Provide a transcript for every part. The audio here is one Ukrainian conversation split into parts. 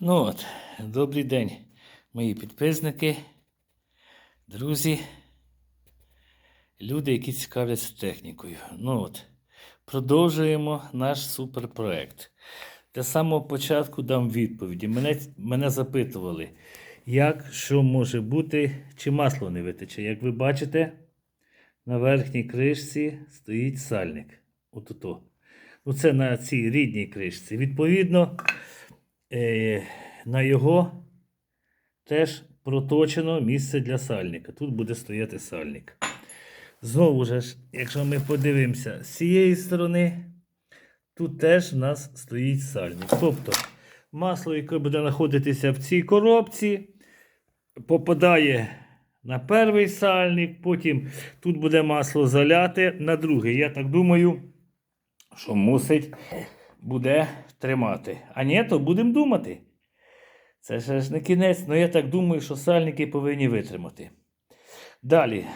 Ну от, добрий день, мої підписники, друзі, люди, які цікавляться технікою. Ну от, продовжуємо наш суперпроект. Для самого початку дам відповіді. Мене, мене запитували, як, що може бути, чи масло не витече. Як ви бачите, на верхній кришці стоїть сальник. От-ото. Ну, це на цій рідній кришці. Відповідно, е, на його теж проточено місце для сальника. Тут буде стояти сальник. Знову ж, якщо ми подивимося з цієї сторони, тут теж в нас стоїть сальник. Тобто масло, яке буде знаходитися в цій коробці, попадає на перший сальник, потім тут буде масло заляти на другий. Я так думаю, що мусить буде тримати. А ні, то будемо думати. Це ще ж не кінець, але я так думаю, що сальники повинні витримати. Далі.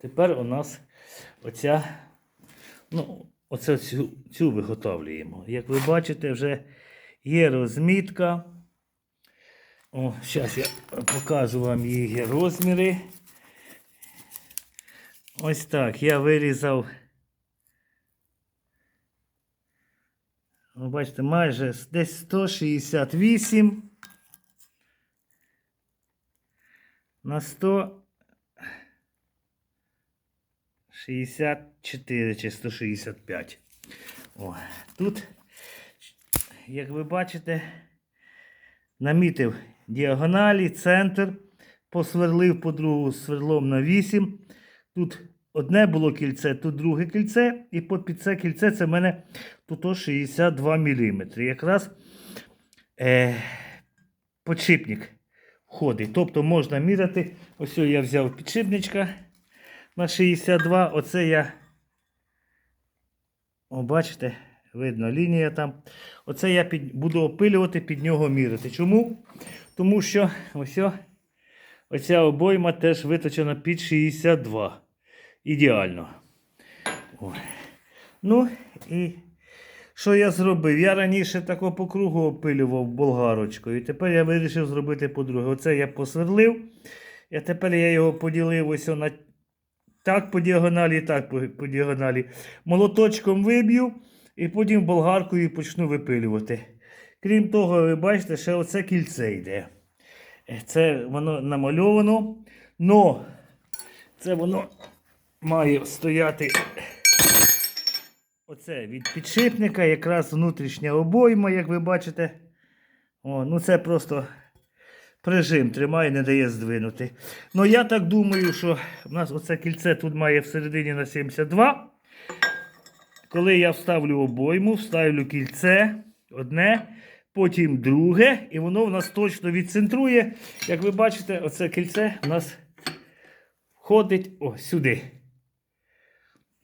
Тепер у нас оця, ну, оце цю, цю виготовлюємо. Як ви бачите, вже є розмітка. О, зараз я покажу вам її розміри. Ось так. Я вирізав. Ви бачите, майже десь 168 на 164 чи 165. О, тут, як ви бачите, намітив діагоналі, центр, посверлив по другу сверлом на 8. Тут одне було кільце, тут друге кільце, і під це кільце це в мене тут 62 мм. Якраз е, подшипник входить. Тобто можна міряти. Ось я взяв підшипничка на 62. Оце я. О, бачите, видно лінія там. Оце я під, буду опилювати під нього міряти. Чому? Тому що ось оця обойма теж виточена під 62. Ідеально. Ой. Ну і що я зробив? Я раніше тако по кругу опилював болгарочкою. Тепер я вирішив зробити по-друге. Оце я посверлив. І тепер я його поділив ось на так по діагоналі, так по, по діагоналі. Молоточком виб'ю і потім болгаркою почну випилювати. Крім того, ви бачите, ще оце кільце йде. Е, Це воно намальовано. Но це воно має стояти оце від підшипника, якраз внутрішня обойма, як ви бачите. О, ну це просто прижим тримає, не дає здвинути. Ну я так думаю, що в нас оце кільце тут має всередині на 72. Коли я вставлю обойму, вставлю кільце одне, потім друге, і воно в нас точно відцентрує. Як ви бачите, оце кільце в нас входить о, сюди.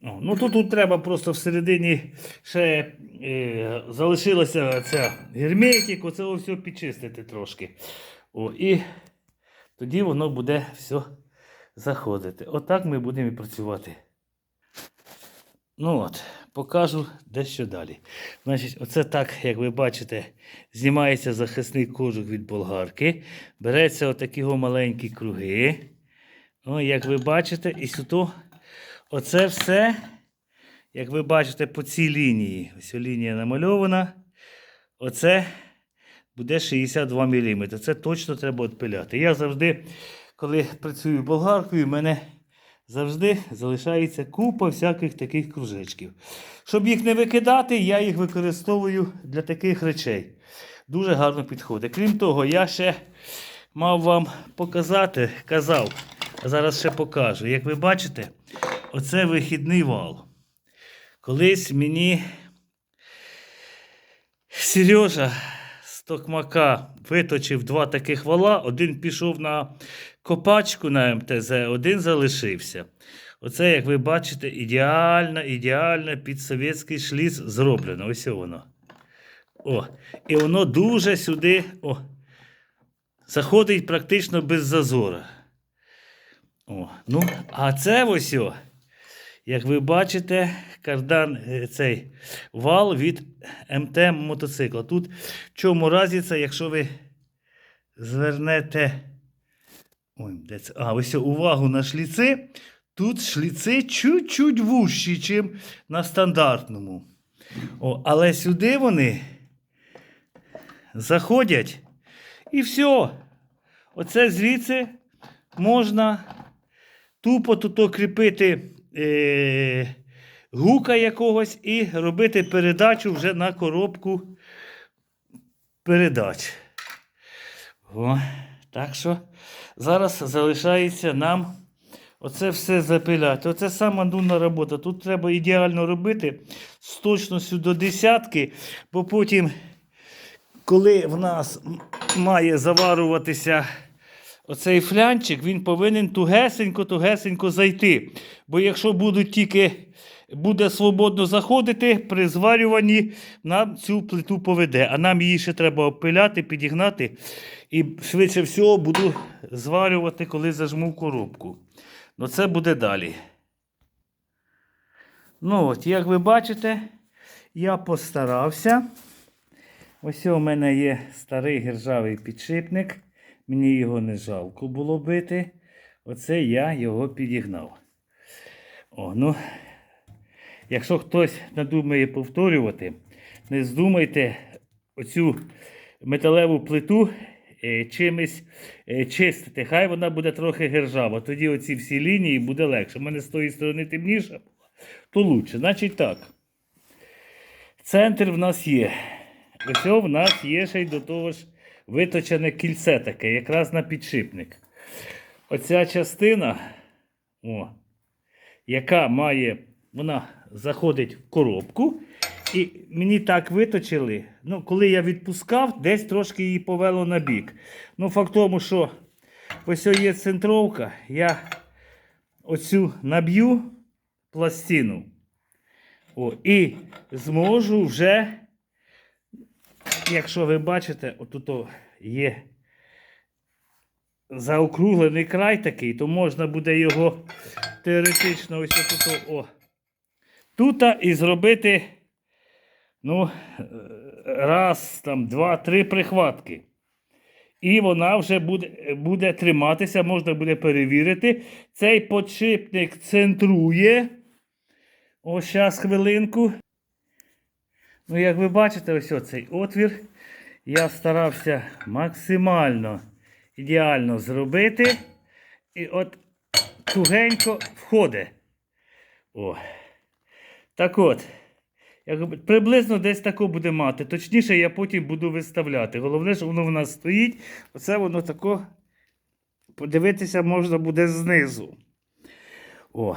Ну тут, тут треба просто всередині ще е, залишилося ця герметик, оце все підчистити трошки. О, і тоді воно буде все заходити. Отак ми будемо і працювати. Ну от, покажу дещо далі. Значить, оце так, як ви бачите, знімається захисний кожух від болгарки. Береться отакі маленькі круги. О, як ви бачите, і сюди оце все, як ви бачите, по цій лінії. Ось лінія намальована. Оце буде 62 мм. Це точно треба відпиляти. Я завжди, коли працюю болгаркою, в мене завжди залишається купа всяких таких кружечків. Щоб їх не викидати, я їх використовую для таких речей. Дуже гарно підходить. Крім того, я ще мав вам показати, казав, зараз ще покажу. Як ви бачите, оце вихідний вал. Колись мені Сережа з Токмака виточив два таких вала. Один пішов на копачку на МТЗ, один залишився. Оце, як ви бачите, ідеально, ідеально під совєтський шліц зроблено. Ось воно. О, і воно дуже сюди о, заходить практично без зазора. О, ну, а це ось, о, Як ви бачите, кардан е, цей вал від МТ мотоцикла. Тут в чому разниця, якщо ви звернете. Ой, де це? А, ось увагу на шліци. Тут шліци чуть-чуть вужчі, ніж на стандартному. О, але сюди вони заходять. І все. Оце звідси можна тупо тут кріпити е, гука якогось і робити передачу вже на коробку передач. О, так що зараз залишається нам оце все запиляти. Оце сама нудна робота. Тут треба ідеально робити з точністю до десятки, бо потім, коли в нас має заварюватися оцей флянчик, він повинен тугесенько-тугесенько зайти. Бо якщо будуть тільки буде свободно заходити, при зварюванні нам цю плиту поведе. А нам її ще треба обпиляти, підігнати. І швидше всього буду зварювати, коли зажму коробку. Ну це буде далі. Ну от, як ви бачите, я постарався. Ось у мене є старий гержавий підшипник. Мені його не жалко було бити. Оце я його підігнав. О, ну, якщо хтось надумає повторювати, не здумайте оцю металеву плиту е, чимось е, чистити. Хай вона буде трохи гержава. Тоді оці всі лінії буде легше. У мене з тої сторони темніша була, то лучше. Значить так. Центр в нас є. Ось в нас є ще й до того ж виточене кільце таке, якраз на підшипник. Оця частина, о, яка має, вона заходить в коробку. І мені так виточили. Ну, коли я відпускав, десь трошки її повело на бік. Ну, факт тому, що ось є центровка, я оцю наб'ю пластину. О, і зможу вже, якщо ви бачите, отут є заокруглений край такий, то можна буде його теоретично ось отут о, тут і зробити ну, е, раз, там, два, три прихватки. І вона вже буде, буде триматися, можна буде перевірити. Цей подшипник центрує. Ось зараз хвилинку. Ну, як ви бачите, ось оцей отвір. Я старався максимально ідеально зробити. І от тугенько входить. О. Так от. Якби приблизно десь тако буде мати. Точніше, я потім буду виставляти. Головне, що воно в нас стоїть. Оце воно тако. Подивитися можна буде знизу. О.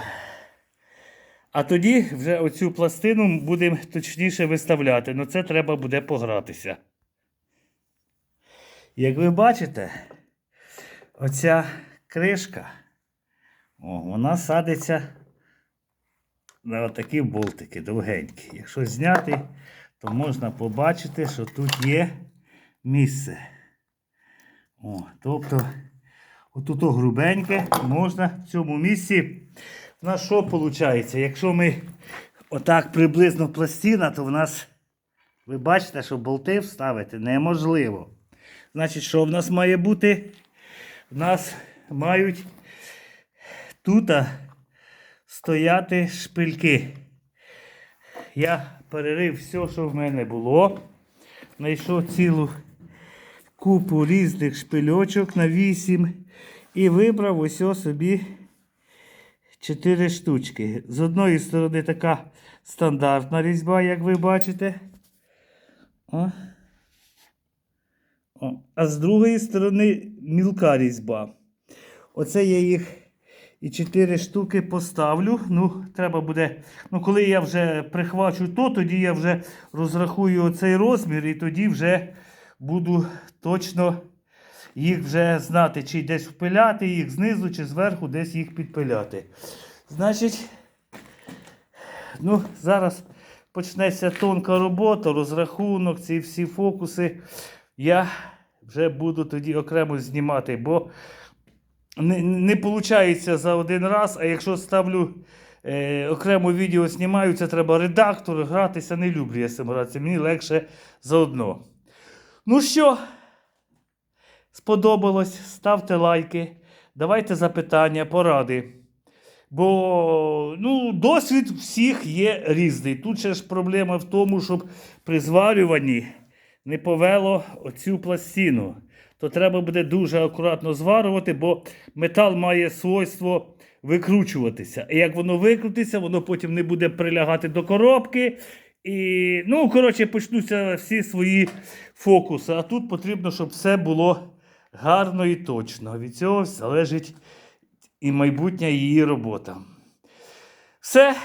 А тоді вже оцю пластину будемо точніше виставляти. Ну це треба буде погратися. Як ви бачите, оця кришка, о, вона садиться на такі болтики довгенькі. Якщо зняти, то можна побачити, що тут є місце. О, тобто, отут грубеньке можна в цьому місці. Нас що виходить? Якщо ми отак приблизно пластина, то в нас, ви бачите, що болти вставити неможливо. Значить, що в нас має бути? В нас мають тут стояти шпильки. Я перерив все, що в мене було. Знайшов цілу купу різних шпильочок на 8 і вибрав ось собі 4 штучки. З одної сторони така стандартна різьба, як ви бачите. О. О. А з другої сторони мілка різьба. Оце я їх і 4 штуки поставлю. Ну, треба буде. Ну, коли я вже прихвачу то, тоді я вже розрахую оцей розмір, і тоді вже буду точно їх вже знати, чи десь впиляти їх знизу, чи зверху десь їх підпиляти. Значить, ну, зараз почнеться тонка робота, розрахунок, ці всі фокуси. Я вже буду тоді окремо знімати, бо не, не виходить за один раз, а якщо ставлю е, окремо відео знімаю, це треба редактор, гратися не люблю я з цим гратися. Мені легше заодно. Ну що, сподобалось, ставте лайки, давайте запитання, поради. Бо ну, досвід всіх є різний. Тут ще ж проблема в тому, щоб при зварюванні не повело оцю пластину. То треба буде дуже акуратно зварювати, бо метал має свойство викручуватися. І як воно викрутиться, воно потім не буде прилягати до коробки. І, ну, коротше, почнуться всі свої фокуси. А тут потрібно, щоб все було гарно і точно. Від цього залежить і майбутня її робота. Все.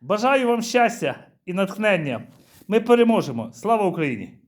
Бажаю вам щастя і натхнення. Ми переможемо. Слава Україні!